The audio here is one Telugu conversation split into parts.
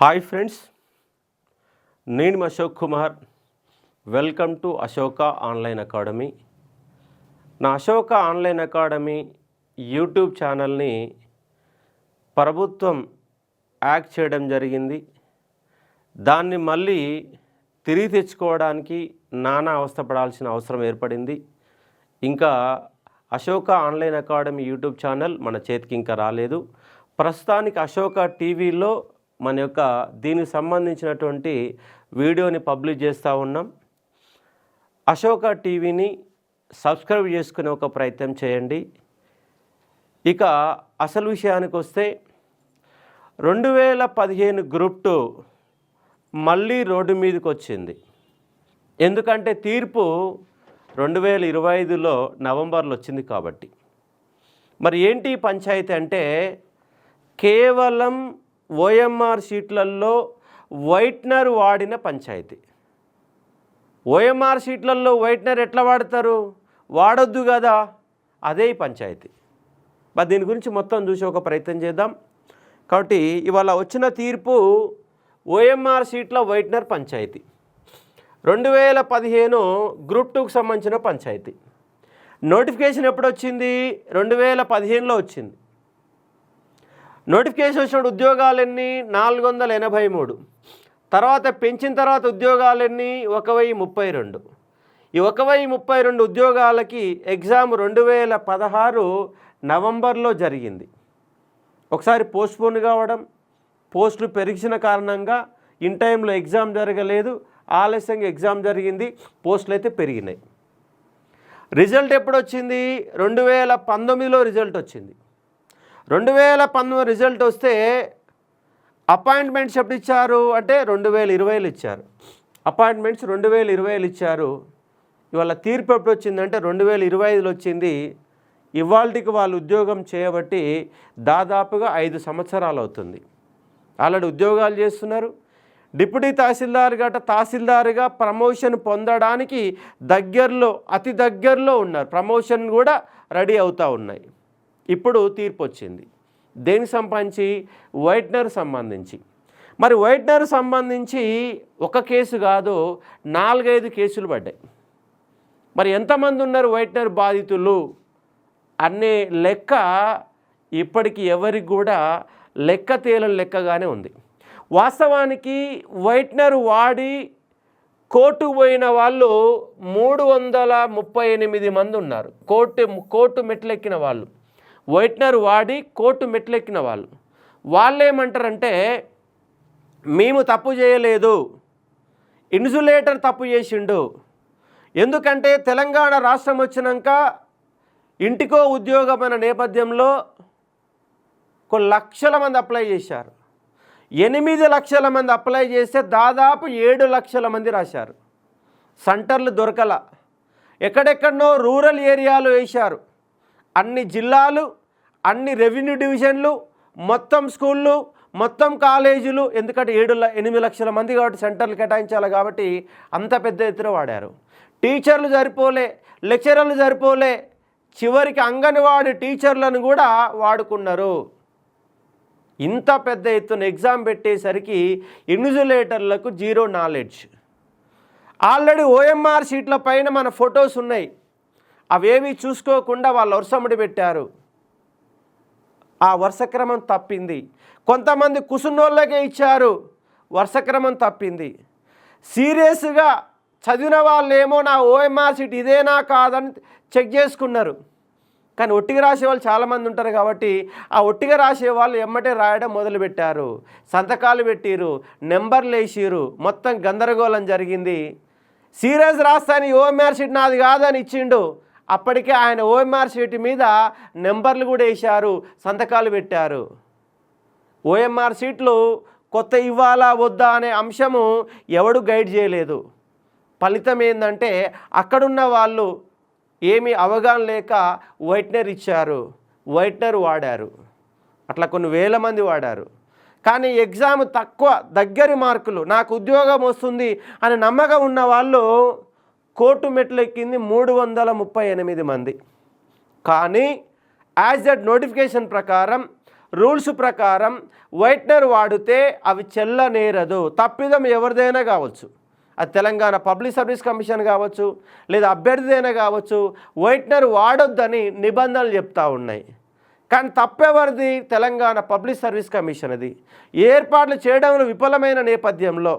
హాయ్ ఫ్రెండ్స్ నేను Ashok Kumar. Welcome to Ashoka online academy. నా అశోక ఆన్లైన్ అకాడమీ యూట్యూబ్ ఛానల్ని ప్రభుత్వం యాక్ట్ చేయడం జరిగింది. దాన్ని మళ్ళీ తిరిగి తెచ్చుకోవడానికి నానా అవస్థపడాల్సిన అవసరం ఏర్పడింది. ఇంకా Ashoka online academy YouTube channel మన చేతికి ఇంకా రాలేదు. ప్రస్తుతానికి అశోక టీవీలో మన యొక్క దీనికి సంబంధించినటువంటి వీడియోని పబ్లిష్ చేస్తూ ఉన్నాం. అశోక టీవీని సబ్స్క్రైబ్ చేసుకునే ఒక ప్రయత్నం చేయండి. ఇక అసలు విషయానికి వస్తే రెండు వేల పదిహేను గ్రూప్ టూ మళ్ళీ రోడ్డు మీదకి వచ్చింది. ఎందుకంటే తీర్పు రెండు వేల ఇరవై ఐదులో నవంబర్లో వచ్చింది కాబట్టి. మరి ఏంటి పంచాయతీ అంటే కేవలం ఓఎంఆర్ షీట్లలో వైట్నర్ వాడిన పంచాయతీ. ఓఎంఆర్ షీట్లలో వైట్నర్ ఎట్లా వాడతారు? వాడొద్దు కదా అదే పంచాయతీ. మరి దీని గురించి మొత్తం చూసి ఒక ప్రయత్నం చేద్దాం. కాబట్టి ఇవాళ వచ్చిన తీర్పు ఓఎంఆర్ షీట్ల వైట్నర్ పంచాయతీ. రెండు వేల పదిహేను గ్రూప్ టూకి సంబంధించిన పంచాయతీ. నోటిఫికేషన్ ఎప్పుడు వచ్చింది రెండు వేల పదిహేనులో వచ్చింది. నోటిఫికేషన్ వచ్చినప్పుడు ఉద్యోగాలన్నీ నాలుగు వందల ఎనభై మూడు. తర్వాత పెంచిన తర్వాత ఉద్యోగాలన్నీ ఒక వెయ్యి ముప్పై రెండు. ఈ ఒక వెయ్యి ముప్పై రెండు ఉద్యోగాలకి ఎగ్జామ్ రెండు వేల పదహారు నవంబర్లో జరిగింది. ఒకసారి పోస్ట్పోన్ కావడం పోస్టులు పెరిగిన కారణంగా ఇన్ టైంలో ఎగ్జామ్ జరగలేదు ఆలస్యంగా ఎగ్జామ్ జరిగింది పోస్టులు అయితే పెరిగినాయి. రిజల్ట్ ఎప్పుడు వచ్చింది రెండు వేల పంతొమ్మిదిలో రిజల్ట్ వచ్చింది. రెండు వేల పంతొమ్మిది రిజల్ట్ వస్తే అపాయింట్మెంట్స్ ఎప్పుడు ఇచ్చారు అంటే రెండు వేల ఇరవైలు ఇచ్చారు. అపాయింట్మెంట్స్ రెండు వేల ఇరవైలు ఇచ్చారు. ఇవాళ తీర్పు ఎప్పుడు వచ్చిందంటే రెండు వేల ఇరవై ఐదులో వచ్చింది. ఇవాళకి వాళ్ళు ఉద్యోగం చేయబట్టి దాదాపుగా ఐదు సంవత్సరాలు అవుతుంది ఆల్రెడీ ఉద్యోగాలు చేస్తున్నారు. డిప్యూటీ తహసీల్దార్ గట తహసీల్దార్గా ప్రమోషన్ పొందడానికి దగ్గరలో అతి దగ్గరలో ఉన్నారు. ప్రమోషన్ కూడా రెడీ అవుతూ ఉన్నాయి. ఇప్పుడు తీర్పు వచ్చింది. దేనికి సంబంధించి? వైట్నర్ సంబంధించి. మరి వైట్నర్ సంబంధించి ఒక కేసు కాదు నాలుగైదు కేసులు పడ్డాయి. మరి ఎంతమంది ఉన్నారు వైట్నర్ బాధితులు అనే లెక్క ఇప్పటికి ఎవరికి కూడా లెక్క తేలని లెక్కగానే ఉంది. వాస్తవానికి వైట్నర్ వాడి కోర్టు పోయిన వాళ్ళు మూడు వందల ముప్పై ఎనిమిది మంది ఉన్నారు. కోర్టు కోర్టు మెట్లెక్కిన వాళ్ళు. వైట్నర్ వాడి కోర్టు మెట్లెక్కిన వాళ్ళు. వాళ్ళు ఏమంటారంటే మేము తప్పు చేయలేదు. ఇన్సులేటర్ తప్పు చేసిండు. ఎందుకంటే తెలంగాణ రాష్ట్రం వచ్చినాక ఇంటికో ఉద్యోగం అనే నేపథ్యంలో కొన్ని లక్షల మంది అప్లై చేశారు. ఎనిమిది లక్షల మంది అప్లై చేస్తే దాదాపు ఏడు లక్షల మంది రాశారు. సెంటర్లు దొరకల. ఎక్కడెక్కడనో రూరల్ ఏరియాలో వేశారు. అన్ని జిల్లాలు అన్ని రెవెన్యూ డివిజన్లు మొత్తం స్కూళ్ళు మొత్తం కాలేజీలు ఎందుకంటే ఏడు ఎనిమిది లక్షల మంది కాబట్టి సెంటర్లు కేటాయించాలి కాబట్టి అంత పెద్ద ఎత్తున వాడారు. టీచర్లు సరిపోలే లెక్చరర్లు సరిపోలే చివరికి అంగన్వాడి టీచర్లను కూడా వాడుకున్నారు. ఇంత పెద్ద ఎత్తున ఎగ్జామ్ పెట్టేసరికి ఇన్సులేటర్లకు జీరో నాలెడ్జ్. ఆల్రెడీ ఓఎంఆర్ షీట్ల పైన మన ఫొటోస్ ఉన్నాయి. అవేవి చూసుకోకుండా వాళ్ళు వరుసముడి పెట్టారు. ఆ వరుసక్రమం తప్పింది. కొంతమంది కుసున్నోళ్ళకే ఇచ్చారు. వరుసక్రమం తప్పింది. సీరియస్గా చదివిన వాళ్ళు ఏమో నా ఓఎంఆర్ సీట్ ఇదేనా కాదని చెక్ చేసుకున్నారు. కానీ ఒట్టిగా రాసే వాళ్ళు చాలామంది ఉంటారు కాబట్టి ఆ ఒట్టిగా రాసే వాళ్ళు ఎమ్మటే రాయడం మొదలుపెట్టారు. సంతకాలు పెట్టిరు నెంబర్లు వేసిరు మొత్తం గందరగోళం జరిగింది. సీరియస్ రాస్తాను ఓఎంఆర్ సీట్ నాది కాదని ఇచ్చిండు. అప్పటికే ఆయన ఓఎంఆర్ షీట్ మీద నెంబర్లు కూడా వేశారు సంతకాలు పెట్టారు. ఓఎంఆర్ సీట్లు కొత్త ఇవ్వాలా వద్దా అనే అంశము ఎవడు గైడ్ చేయలేదు. ఫలితం ఏంటంటే అక్కడున్న వాళ్ళు ఏమీ అవగాహన లేక వైట్నర్ ఇచ్చారు వైట్నర్ వాడారు. అట్లా కొన్ని వేల మంది వాడారు. కానీ ఎగ్జామ్ తక్కువ దగ్గరి మార్కులు నాకు ఉద్యోగం వస్తుంది అని నమ్మకం ఉన్న వాళ్ళు కోర్టు మెట్లు ఎక్కింది మూడు వందల ముప్పై ఎనిమిది మంది. కానీ యాజ్ దట్ నోటిఫికేషన్ ప్రకారం రూల్స్ ప్రకారం వైట్నర్ వాడితే అవి చెల్లనేరదు. తప్పిదం ఎవరిదైనా కావచ్చు. అది తెలంగాణ పబ్లిక్ సర్వీస్ కమిషన్ కావచ్చు లేదా అభ్యర్థిదైనా కావచ్చు వైట్నర్ వాడొద్దని నిబంధనలు చెప్తా ఉన్నాయి. కానీ తప్పెవరిది? తెలంగాణ పబ్లిక్ సర్వీస్ కమిషన్ అది ఏర్పాట్లు చేయడంలో విఫలమైన నేపథ్యంలో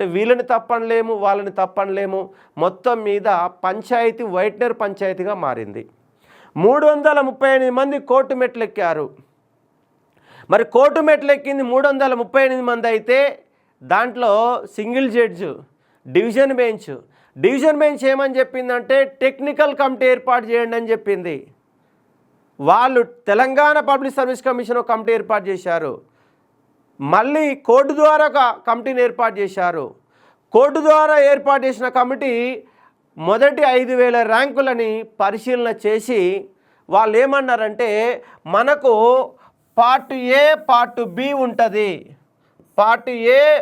అంటే వీళ్ళని తప్పనలేము వాళ్ళని తప్పనలేము. మొత్తం మీద పంచాయతీ వైట్నర్ పంచాయతీగా మారింది. మూడు వందల ముప్పై ఎనిమిది మంది కోర్టు మెట్లెక్కారు. మరి కోర్టు మెట్లెక్కింది మూడు వందల ముప్పై ఎనిమిది మంది అయితే దాంట్లో single judge division bench. Division bench ఏమని చెప్పిందంటే టెక్నికల్ కమిటీ ఏర్పాటు చేయండి అని చెప్పింది. వాళ్ళు తెలంగాణ పబ్లిక్ సర్వీస్ కమిషన్ ఒక కమిటీ ఏర్పాటు చేశారు. మళ్ళీ కోర్టు ద్వారా ఒక కమిటీని ఏర్పాటు చేశారు. కోర్టు ద్వారా ఏర్పాటు చేసిన కమిటీ మొదటి ఐదు వేల ర్యాంకులని పరిశీలన చేసి వాళ్ళు ఏమన్నారంటే మనకు పార్ట్ ఏ పార్ట్ బి ఉంటుంది. Part A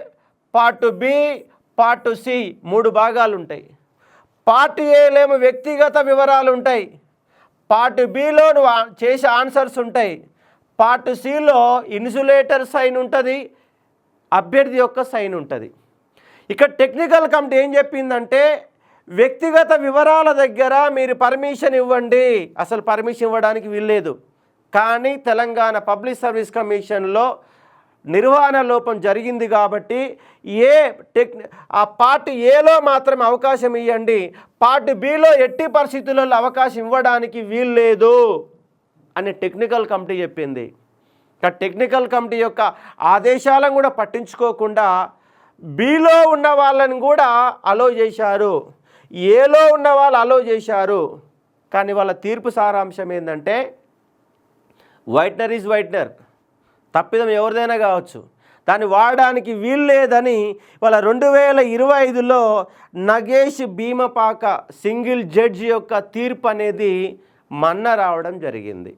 part B part C మూడు భాగాలు ఉంటాయి. పార్ట్ ఏలేమో వ్యక్తిగత వివరాలు ఉంటాయి. పార్ట్ బిలో నువ్వు చేసే ఆన్సర్స్ ఉంటాయి. పార్ట్ సిలో ఇన్సులేటర్ సైన్ ఉంటుంది అభ్యర్థి యొక్క సైన్ ఉంటుంది. ఇక టెక్నికల్ కమిటీ ఏం చెప్పిందంటే వ్యక్తిగత వివరాల దగ్గర మీరు పర్మిషన్ ఇవ్వండి. అసలు పర్మిషన్ ఇవ్వడానికి వీల్లేదు. కానీ తెలంగాణ పబ్లిక్ సర్వీస్ కమిషన్లో నిర్వహణ లోపం జరిగింది కాబట్టి ఏ టెక్ ఆ పార్ట్ ఏలో మాత్రమే అవకాశం ఇవ్వండి పార్ట్ బిలో ఎట్టి పరిస్థితులలో అవకాశం ఇవ్వడానికి వీల్లేదు. అని టెక్నికల్ కమిటీ చెప్పింది. ఆ టెక్నికల్ కమిటీ యొక్క ఆదేశాలను కూడా పట్టించుకోకుండా బీలో ఉన్న వాళ్ళని కూడా అలో చేశారు. ఏలో ఉన్న వాళ్ళు అలో చేశారు. కానీ వాళ్ళ తీర్పు సారాంశం ఏంటంటే వైట్నర్ ఈజ్ వైట్నర్ తప్పిదం ఎవరిదైనా కావచ్చు. దాన్ని వాడడానికి వీలు లేదని వాళ్ళ రెండు వేల ఇరవై ఐదులో నగేష్ భీమపాక సింగిల్ జడ్జి యొక్క తీర్పు అనేది మన్న రావడం జరిగింది.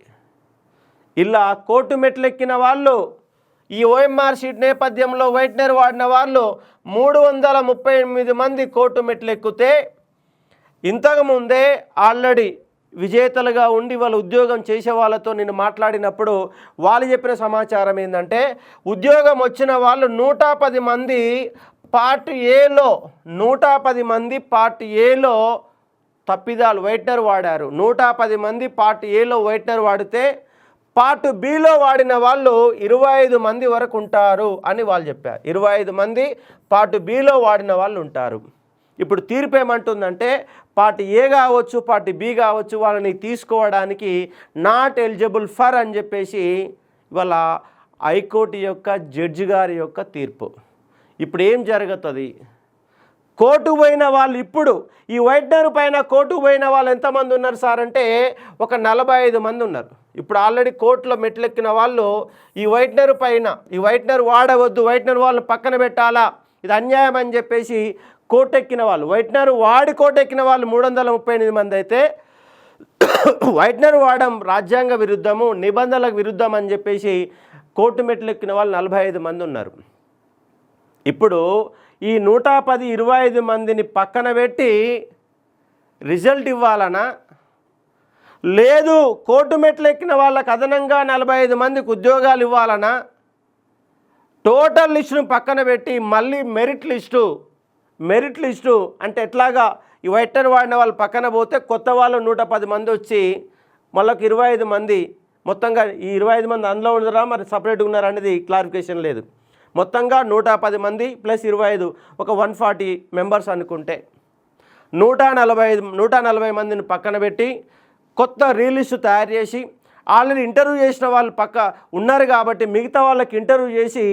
ఇలా కోర్టు మెట్లెక్కిన వాళ్ళు ఈ ఓఎంఆర్ షీట్ నేపథ్యంలో వైట్నర్ వాడిన వాళ్ళు మూడు వందల ముప్పై ఎనిమిది మంది కోర్టు మెట్లెక్కితే ఇంతకుముందే ఆల్రెడీ విజేతలుగా ఉండి వాళ్ళు ఉద్యోగం చేసే వాళ్ళతో నేను మాట్లాడినప్పుడు వాళ్ళు చెప్పిన సమాచారం ఏంటంటే ఉద్యోగం వచ్చిన వాళ్ళు నూట పది మంది పార్ట్ ఏలో నూట పది మంది పార్ట్ ఏలో తప్పిదాలు వైట్నర్ వాడారు. నూట పది మంది పార్ట్ ఏలో వైట్నర్ వాడితే పార్ట్ బిలో వాడిన వాళ్ళు ఇరవై ఐదు మంది వరకు ఉంటారు అని వాళ్ళు చెప్పారు. ఇరవై ఐదు మంది పార్ట్ బిలో వాడిన వాళ్ళు ఉంటారు. ఇప్పుడు తీర్పు ఏమంటుందంటే పార్ట్ ఏ కావచ్చు పార్ట్ బి కావచ్చు వాళ్ళని తీసుకోవడానికి నాట్ ఎలిజిబుల్ ఫర్ అని చెప్పేసి ఇవాళ హైకోర్టు యొక్క జడ్జి గారి యొక్క తీర్పు. ఇప్పుడు ఏం జరుగుతుంది? కోర్టు పోయిన వాళ్ళు ఇప్పుడు ఈ వైట్నర్ పైన కోర్టు పోయిన వాళ్ళు ఎంతమంది ఉన్నారు సార్ అంటే ఒక నలభై ఐదు మంది ఉన్నారు. ఇప్పుడు ఆల్రెడీ కోర్టులో మెట్లెక్కిన వాళ్ళు ఈ వైట్నర్ పైన ఈ వైట్నర్ వాడవద్దు వైట్నర్ వాళ్ళని పక్కన పెట్టాలా? ఇది అన్యాయం అని చెప్పేసి కోటెక్కిన వాళ్ళు వైట్నర్ వాడి కోటెక్కిన వాళ్ళు మూడు వందల ముప్పై ఎనిమిది మంది అయితే వైట్నర్ వాడడం రాజ్యాంగ విరుద్ధము నిబంధనలకు విరుద్ధం అని చెప్పేసి కోర్టు మెట్లెక్కిన వాళ్ళు నలభై ఐదు మంది ఉన్నారు. ఇప్పుడు ఈ నూట పది ఇరవై ఐదు మందిని పక్కన పెట్టి రిజల్ట్ ఇవ్వాలనా? లేదు కోర్టు మెట్లు ఎక్కిన వాళ్ళకి అదనంగా నలభై ఐదు మందికి ఉద్యోగాలు ఇవ్వాలనా? టోటల్ లిస్టును పక్కన పెట్టి మళ్ళీ మెరిట్ లిస్టు మెరిట్ లిస్టు అంటే ఎట్లాగా? ఈ వైటర్ వాడిన వాళ్ళు పక్కన పోతే కొత్త వాళ్ళు నూట పది మంది వచ్చి మళ్ళొక ఇరవై ఐదు మంది మొత్తంగా ఈ ఇరవై ఐదు మంది అందులో ఉన్నారా మరి సపరేట్గా ఉన్నారా? అనేది క్లారిఫికేషన్ లేదు. మొత్తంగా నూట పది మంది ప్లస్ ఇరవై ఐదు ఒక వన్ ఫార్టీ మెంబర్స్ అనుకుంటే. నూట నలభై ఐదు నూట నలభై మందిని పక్కన పెట్టి కొత్త రీల్స్ తయారు చేసి ఆల్రెడీ ఇంటర్వ్యూ చేసిన వాళ్ళు పక్క ఉన్నారు కాబట్టి మిగతా వాళ్ళకి ఇంటర్వ్యూ చేసి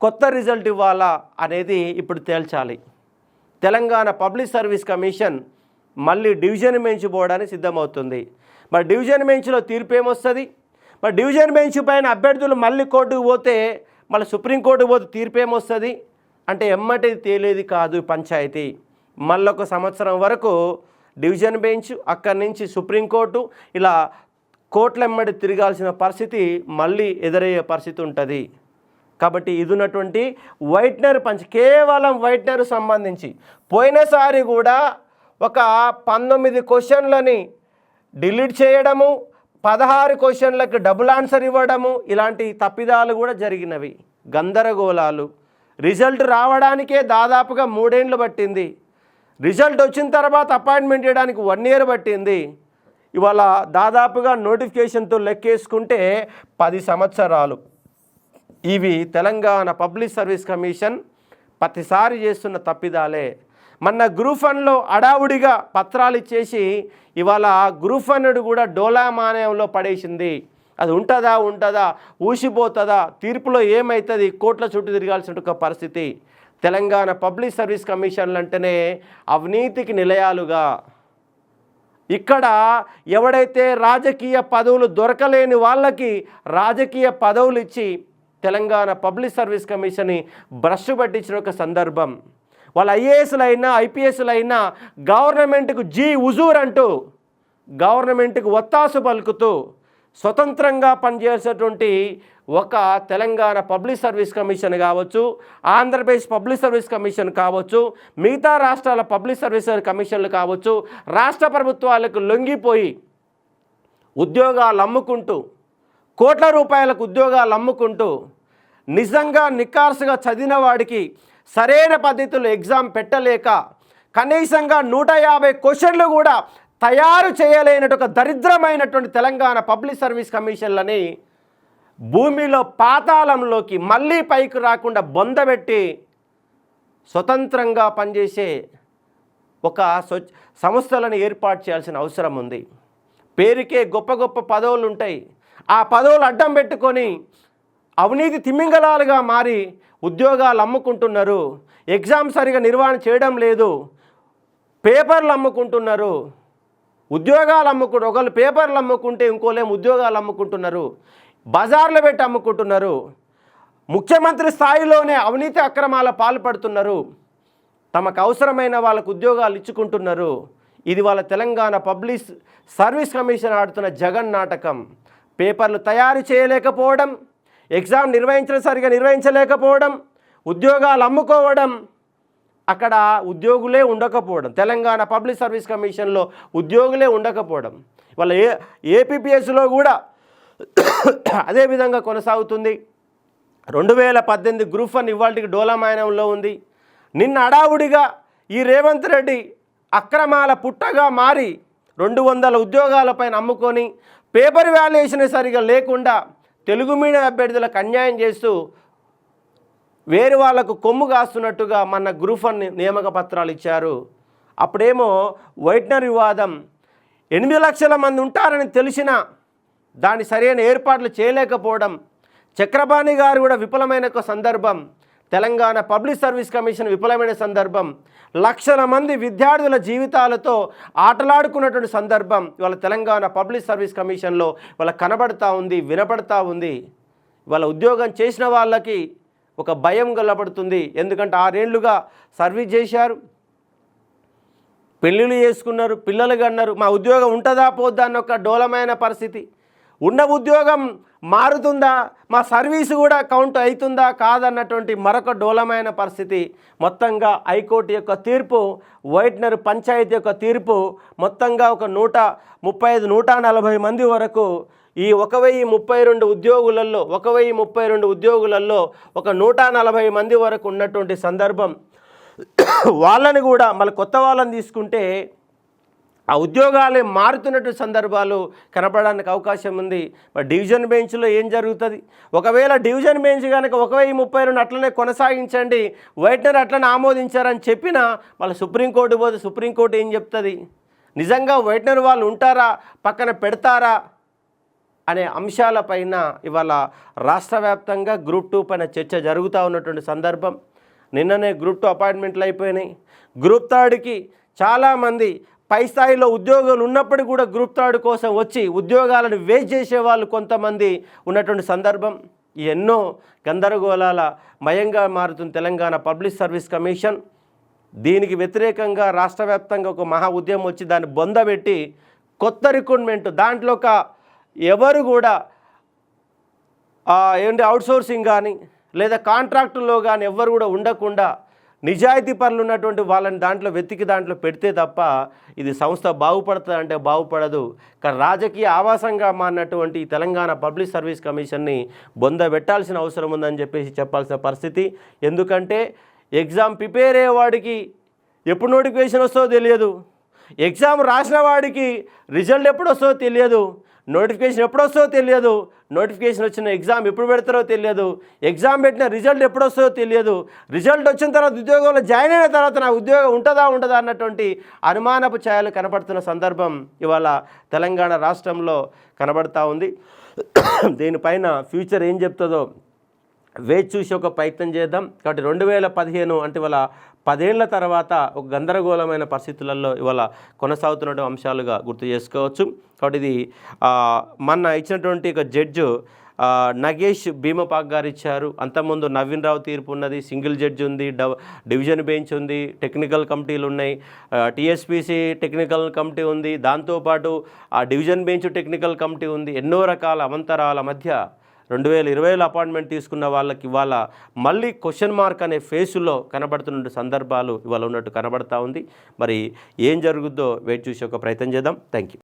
కొత్త రిజల్ట్ ఇవ్వాలా అనేది ఇప్పుడు తేల్చాలి. తెలంగాణ పబ్లిక్ సర్వీస్ కమిషన్ మళ్ళీ డివిజన్ బెంచ్ పోవడానికి సిద్ధమవుతుంది. మరి డివిజన్ బెంచ్లో తీర్పు ఏమొస్తుంది? మరి డివిజన్ బెంచ్ పైన అభ్యర్థులు మళ్ళీ కోర్టుకు పోతే మళ్ళీ సుప్రీంకోర్టు పోతే తీర్పు ఏమొస్తుంది? అంటే ఎమ్మటి తేలేది కాదు పంచాయతీ. మళ్ళొక సంవత్సరం వరకు డివిజన్ బెంచ్ అక్కడి నుంచి సుప్రీంకోర్టు ఇలా కోట్లెమ్మడి తిరగాల్సిన పరిస్థితి మళ్ళీ ఎదురయ్యే పరిస్థితి ఉంటుంది. కాబట్టి ఇది ఉన్నటువంటి వైట్నర్ పంచ్ కేవలం వైట్నర్ సంబంధించి పోయినసారి కూడా ఒక పంతొమ్మిది క్వశ్చన్లని డిలీట్ చేయడము పదహారు క్వశ్చన్లకు డబుల్ ఆన్సర్ ఇవ్వడము ఇలాంటి తప్పిదాలు కూడా జరిగినవి. గందరగోళాలు. రిజల్ట్ రావడానికే దాదాపుగా మూడేండ్లు పట్టింది. రిజల్ట్ వచ్చిన తర్వాత అపాయింట్మెంట్ ఇవ్వడానికి వన్ ఇయర్ పట్టింది. ఇవాళ దాదాపుగా నోటిఫికేషన్తో లెక్కేసుకుంటే పది సంవత్సరాలు. ఇవి తెలంగాణ పబ్లిక్ సర్వీస్ కమిషన్ ప్రతిసారి చేస్తున్న తప్పిదాలే. మొన్న గ్రూప్ వన్లో అడావుడిగా పత్రాలు ఇచ్చేసి ఇవాళ గ్రూప్ వన్ కూడా డోలామానయంలో పడేసింది. అది ఉంటుందా ఉంటుందా ఊసిపోతుందా తీర్పులో ఏమవుతుంది కోట్ల చుట్టూ తిరగాల్సిన ఒక పరిస్థితి. తెలంగాణ పబ్లిక్ సర్వీస్ కమిషన్లు అంటేనే అవినీతికి నిలయాలుగా. ఇక్కడ ఎవడైతే రాజకీయ పదవులు దొరకలేని వాళ్ళకి రాజకీయ పదవులు ఇచ్చి తెలంగాణ పబ్లిక్ సర్వీస్ కమిషన్ని బ్రష్ పట్టించిన ఒక సందర్భం. వాళ్ళ ఐఏఎస్లు అయినా ఐపీఎస్లు అయినా గవర్నమెంట్కు జీ ఉజూర్ అంటూ గవర్నమెంట్కు ఒత్తాసు పలుకుతూ స్వతంత్రంగా పనిచేసేటువంటి ఒక తెలంగాణ పబ్లిక్ సర్వీస్ కమిషన్ కావచ్చు ఆంధ్రప్రదేశ్ పబ్లిక్ సర్వీస్ కమిషన్ కావచ్చు మిగతా రాష్ట్రాల పబ్లిక్ సర్వీస్ కమిషన్లు కావచ్చు రాష్ట్ర ప్రభుత్వాలకు లొంగిపోయి ఉద్యోగాలు అమ్ముకుంటూ కోట్ల రూపాయలకు ఉద్యోగాలు అమ్ముకుంటూ నిజంగా నికార్సుగా చదివిన వాడికి సరైన పద్ధతిలో ఎగ్జామ్ పెట్టలేక కనీసంగా నూట యాభై క్వశ్చన్లు కూడా తయారు చేయలేనటువంటి ఒక దరిద్రమైనటువంటి తెలంగాణ పబ్లిక్ సర్వీస్ కమిషన్లని భూమిలో పాతాళంలోకి మళ్ళీ పైకి రాకుండా బొందబెట్టి స్వతంత్రంగా పనిచేసే ఒక స్వచ్ఛ సంస్థలను ఏర్పాటు చేయాల్సిన అవసరం ఉంది. పేరుకే గొప్ప గొప్ప పదవులు ఉంటాయి ఆ పదవులు అడ్డం పెట్టుకొని అవినీతి తిమ్మింగలాలుగా మారి ఉద్యోగాలు అమ్ముకుంటున్నారు ఎగ్జామ్ సరిగా నిర్వహణ చేయడం లేదు పేపర్లు అమ్ముకుంటున్నారు ఉద్యోగాలు అమ్ముకుంటు ఒకళ్ళు పేపర్లు అమ్ముకుంటే ఇంకోలేం ఉద్యోగాలు అమ్ముకుంటున్నారు బజార్లు పెట్టి అమ్ముకుంటున్నారు ముఖ్యమంత్రి స్థాయిలోనే అవినీతి అక్రమాల పాల్పడుతున్నారు తమకు అవసరమైన వాళ్ళకు ఉద్యోగాలు ఇచ్చుకుంటున్నారు. ఇది వాళ్ళ తెలంగాణ పబ్లిక్ సర్వీస్ కమిషన్ ఆడుతున్న జగన్ నాటకం. పేపర్లు తయారు చేయలేకపోవడం ఎగ్జామ్ నిర్వహించిన సరిగా నిర్వహించలేకపోవడం ఉద్యోగాలు అమ్ముకోవడం అక్కడ ఉద్యోగులే ఉండకపోవడం తెలంగాణ పబ్లిక్ సర్వీస్ కమిషన్లో ఉద్యోగులే ఉండకపోవడం వాళ్ళ ఏ ఏపీపీఎస్లో కూడా అదే విధంగా కొనసాగుతుంది. రెండు వేల పద్దెనిమిది గ్రూప్ వన్ ఇవాళకి డోలామాయనంలో ఉంది. నిన్న అడావుడిగా ఈ రేవంత్ రెడ్డి అక్రమాల పుట్టగా మారి రెండు వందల ఉద్యోగాలపైన అమ్ముకొని పేపర్ వాల్యుయేషన్ సరిగా లేకుండా తెలుగు మీడియం అభ్యర్థులకు అన్యాయం చేస్తూ వేరు వాళ్ళకు కొమ్ము కాస్తున్నట్టుగా మన గ్రూప్ వన్ నియామక పత్రాలు ఇచ్చారు. అప్పుడేమో వైట్నర్ వివాదం. ఎనిమిది లక్షల మంది ఉంటారని తెలిసిన దాని సరైన ఏర్పాట్లు చేయలేకపోవడం చక్రపాణి గారు కూడా విఫలమైన ఒక సందర్భం. తెలంగాణ పబ్లిక్ సర్వీస్ కమిషన్ విఫలమైన సందర్భం. లక్షల మంది విద్యార్థుల జీవితాలతో ఆటలాడుకున్నటువంటి సందర్భం ఇవాళ తెలంగాణ పబ్లిక్ సర్వీస్ కమిషన్లో వాళ్ళ కనబడతా ఉంది వినపడతా ఉంది. వాళ్ళ ఉద్యోగం చేసిన వాళ్ళకి ఒక భయం గలపడుతుంది ఎందుకంటే ఆరేళ్ళుగా సర్వీస్ చేశారు. పెళ్ళిళ్ళు చేసుకున్నారు పిల్లలు కన్నారు. మా ఉద్యోగం ఉంటుందా పోద్దా అన్న ఒక డోలమైన పరిస్థితి. ఉన్న ఉద్యోగం మారుతుందా? మా సర్వీసు కూడా కౌంట్ అవుతుందా కాదన్నటువంటి మరొక డోలమైన పరిస్థితి. మొత్తంగా హైకోర్టు యొక్క తీర్పు వైట్నర్ పంచాయతీ యొక్క తీర్పు మొత్తంగా ఒక నూట ముప్పై ఐదు నూట నలభై మంది వరకు ఈ ఒక వెయ్యి ముప్పై రెండు ఉద్యోగులలో ఒక వెయ్యి ముప్పై రెండు ఉద్యోగులలో ఒక నూట నలభై మంది వరకు ఉన్నటువంటి సందర్భం. వాళ్ళని కూడా మళ్ళీ కొత్త వాళ్ళని తీసుకుంటే ఆ ఉద్యోగాలే మారుతున్నట్టు సందర్భాలు కనపడడానికి అవకాశం ఉంది. మరి డివిజన్ బెంచ్లో ఏం జరుగుతుంది? ఒకవేళ డివిజన్ బెంచ్ కనుక ఒక వెయ్యి ముప్పై రెండు అట్లనే కొనసాగించండి. వైట్నర్ అట్లనే ఆమోదించారని చెప్పినా మళ్ళీ సుప్రీంకోర్టు పోతే సుప్రీంకోర్టు ఏం చెప్తుంది? నిజంగా వైట్నర్ వాళ్ళు ఉంటారా? పక్కన పెడతారా? అనే అంశాలపైన ఇవాళ రాష్ట్ర వ్యాప్తంగా గ్రూప్ టూ పైన చర్చ జరుగుతూ ఉన్నటువంటి సందర్భం. నిన్ననే గ్రూప్ టూ అపాయింట్మెంట్లు అయిపోయినాయి. గ్రూప్ థర్డ్కి చాలామంది పై స్థాయిలో ఉద్యోగాలు ఉన్నప్పటికీ కూడా గ్రూప్ థర్డ్ కోసం వచ్చి ఉద్యోగాలను వేస్ట్ చేసే వాళ్ళు కొంతమంది ఉన్నటువంటి సందర్భం. ఈ ఎన్నో గందరగోళాల మయంగా మారుతున్న తెలంగాణ పబ్లిక్ సర్వీస్ కమిషన్. దీనికి వ్యతిరేకంగా రాష్ట్ర వ్యాప్తంగా ఒక మహా ఉద్యమం వచ్చి దాన్ని బొందబెట్టి కొత్త రిక్రూట్మెంట్ దాంట్లో ఒక ఎవరు కూడా ఏంటి అవుట్సోర్సింగ్ కానీ లేదా కాంట్రాక్టుల్లో కానీ ఎవ్వరు కూడా ఉండకుండా నిజాయితీ పనులు ఉన్నటువంటి వాళ్ళని దాంట్లో వెతికి దాంట్లో పెడితే తప్ప ఇది సంస్థ బాగుపడుతుంది అంటే బాగుపడదు. కానీ రాజకీయ ఆవాసంగా మారినటువంటి ఈ తెలంగాణ పబ్లిక్ సర్వీస్ కమిషన్ని బొంద పెట్టాల్సిన అవసరం ఉందని చెప్పేసి చెప్పాల్సిన పరిస్థితి. ఎందుకంటే ఎగ్జామ్ ప్రిపేర్ అయ్యేవాడికి ఎప్పుడు నోటిఫికేషన్ వస్తుందో తెలియదు. ఎగ్జామ్ రాసిన వాడికి రిజల్ట్ ఎప్పుడు వస్తుందో తెలియదు నోటిఫికేషన్ ఎప్పుడు వస్తుందో తెలియదు నోటిఫికేషన్ వచ్చిన ఎగ్జామ్ ఎప్పుడు పెడతారో తెలియదు ఎగ్జామ్ పెట్టిన రిజల్ట్ ఎప్పుడు వస్తుందో తెలియదు రిజల్ట్ వచ్చిన తర్వాత ఉద్యోగంలో జాయిన్ అయిన తర్వాత నా ఉద్యోగం ఉంటుందా ఉంటుందా అన్నటువంటి అనుమానపు ఛాయలు కనపడుతున్న సందర్భం ఇవాళ తెలంగాణ రాష్ట్రంలో కనబడతా ఉంది. దీనిపైన ఫ్యూచర్ ఏం చెప్తుందో వేచి చూసి ఒక ప్రయత్నం చేద్దాం. కాబట్టి రెండు వేల పదిహేను అంటే వాళ్ళ పదేళ్ళ తర్వాత ఒక గందరగోళమైన పరిస్థితులలో ఇవాళ కొనసాగుతున్న అంశాలుగా గుర్తు చేసుకోవచ్చు. కాబట్టి ఇది మొన్న ఇచ్చినటువంటి ఒక జడ్జు నగేష్ భీమపాక్ గారు ఇచ్చారు. అంతకుముందు నవీన్ రావు తీర్పు ఉన్నది సింగిల్ జడ్జి ఉంది డవ్ డివిజన్ బెంచ్ ఉంది టెక్నికల్ కమిటీలు ఉన్నాయి టీఎస్పీసీ టెక్నికల్ కమిటీ ఉంది దాంతోపాటు ఆ డివిజన్ బెంచ్ టెక్నికల్ కమిటీ ఉంది ఎన్నో రకాల అవంతరాల మధ్య రెండు వేల ఇరవైలో అపాయింట్మెంట్ తీసుకున్న వాళ్ళకి ఇవాళ మళ్ళీ క్వశ్చన్ మార్క్ అనే ఫేసులో కనబడుతున్న సందర్భాలు ఇవాళ ఉన్నట్టు కనబడతా ఉంది. మరి ఏం జరుగుద్దో వెయిట్ చూసి ఒక ప్రయత్నం చేద్దాం. Thank you